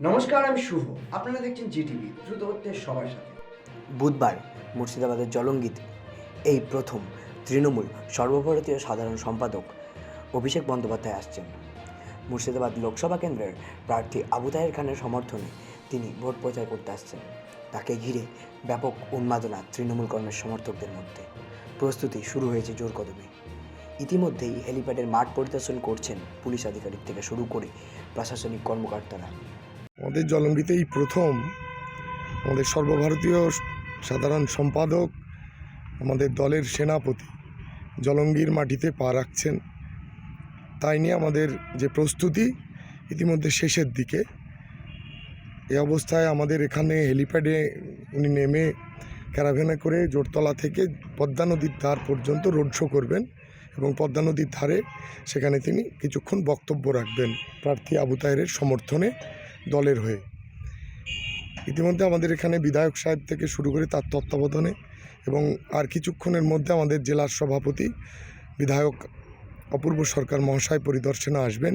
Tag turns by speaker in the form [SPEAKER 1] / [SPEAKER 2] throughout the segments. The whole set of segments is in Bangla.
[SPEAKER 1] নমস্কার, আমি শুভ। আপনারা দেখছেন জিটিভি, দ্রুত হচ্ছে সবার সাথে।
[SPEAKER 2] বুধবার মুর্শিদাবাদের জলঙ্গিতে, এই প্রথম তৃণমূল সর্বভারতীয় সাধারণ সম্পাদক অভিষেক বন্দ্যোপাধ্যায় আসছেন। মুর্শিদাবাদ লোকসভা কেন্দ্রের প্রার্থী আবু তাহের খানের সমর্থনে তিনি ভোট প্রচার করতে আসছেন। তাকে ঘিরে ব্যাপক উন্মাদনা তৃণমূল কর্মের সমর্থকদের মধ্যে। প্রস্তুতি শুরু হয়েছে জোর কদমে। ইতিমধ্যেই হেলিপ্যাডের মাঠ পরিদর্শন করছেন পুলিশ আধিকারিক থেকে শুরু করে প্রশাসনিক কর্মকর্তারা।
[SPEAKER 3] আমাদের জলঙ্গিতেই প্রথম। আমাদের সর্বভারতীয় সাধারণ সম্পাদক, আমাদের দলের সেনাপতি জলঙ্গির মাটিতে পা রাখছেন। তাই নিয়ে আমাদের যে প্রস্তুতি, ইতিমধ্যে শেষের দিকে। এই অবস্থায় আমাদের এখানে হেলিপ্যাডে উনি নেমে ক্যারাভেনে করে জোরতলা থেকে পদ্মা নদীর ধার পর্যন্ত রোড শো করবেন এবং পদ্মা নদীর ধারে সেখানে তিনি কিছুক্ষণ বক্তব্য রাখবেন। প্রার্থী আবু তাহেরের সমর্থনে দলের হয়ে। ইতিমধ্যে আমাদের এখানে বিধায়ক সাহেব থেকে শুরু করে তার তত্ত্বাবধানে এবং আর কিছুক্ষণের মধ্যে আমাদের জেলার সভাপতি বিধায়ক অপূর্ব সরকার মহাশয় পরিদর্শনে আসবেন।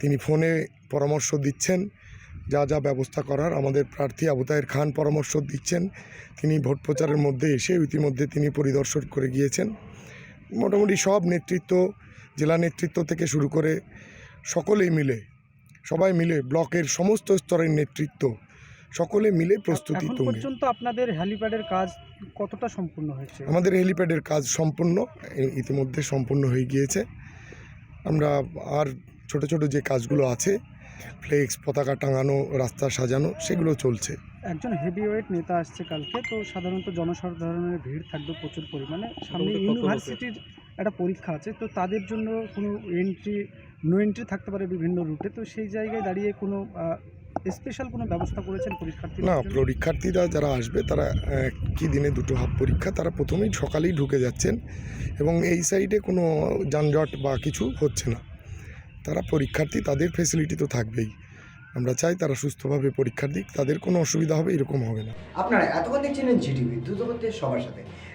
[SPEAKER 3] তিনি ফোনে পরামর্শ দিচ্ছেন, যা যা ব্যবস্থা করার আমাদের প্রার্থী আবুতায়ের খান পরামর্শ দিচ্ছেন। তিনি ভোট প্রচারের মধ্যে এসে ইতিমধ্যে তিনি পরিদর্শন করে গিয়েছেন। মোটামুটি সব নেতৃত্ব, জেলা নেতৃত্ব থেকে শুরু করে সকলেই মিলে সবাই মিলে ব্লকের সমস্ত স্তরের নেতৃত্ব সকলে মিলে প্রস্তুতি
[SPEAKER 4] এখন
[SPEAKER 3] তুঙ্গে।
[SPEAKER 4] পর্যন্ত আপনাদের হ্যালিপ্যাডের কাজ কতটা সম্পূর্ণ হয়েছে?
[SPEAKER 3] আমাদের হেলিপ্যাডের কাজ সম্পূর্ণ ইতিমধ্যে সম্পূর্ণ হয়ে গিয়েছে। আমরা আর ছোট ছোট যে কাজগুলো আছে ফ্লেক্স পতাকা টাঙানো রাস্তা সাজানো সেগুলো চলছে।
[SPEAKER 4] একজন হেভিওয়েট নেতা আসছে কালকে তো সাধারণত জনসাধারণের ভিড় থাকবে প্রচুর পরিমাণে। সামনে ইউনিভার্সিটির একটা পরীক্ষা আছে। তো তাদের জন্য কোনো এন্ট্রি নো এন্ট্রি থাকতে পারে বিভিন্ন রুটে তো সেই জায়গায় দাঁড়িয়ে কোনো স্পেশাল কোনো ব্যবস্থা করেছেন পরীক্ষার্থী
[SPEAKER 3] না পরীক্ষার্থীরা যারা আসবে তারা কি দিনে দুটো হাফ পরীক্ষা তারা প্রথমেই সকালেই ঢুকে যাচ্ছেন এবং এই সাইডে কোনো যানজট বা কিছু হচ্ছে না। তারা পরীক্ষার্থী তাদের ফেসিলিটি তো থাকবেই। আমরা চাই তারা সুস্থভাবে পরীক্ষা দিক তাদের কোনো অসুবিধা হবে এরকম হবে না।
[SPEAKER 1] আপনারা এতক্ষণ দেখছিলেন জিটিভি দ্রুত হচ্ছে সবার সাথে।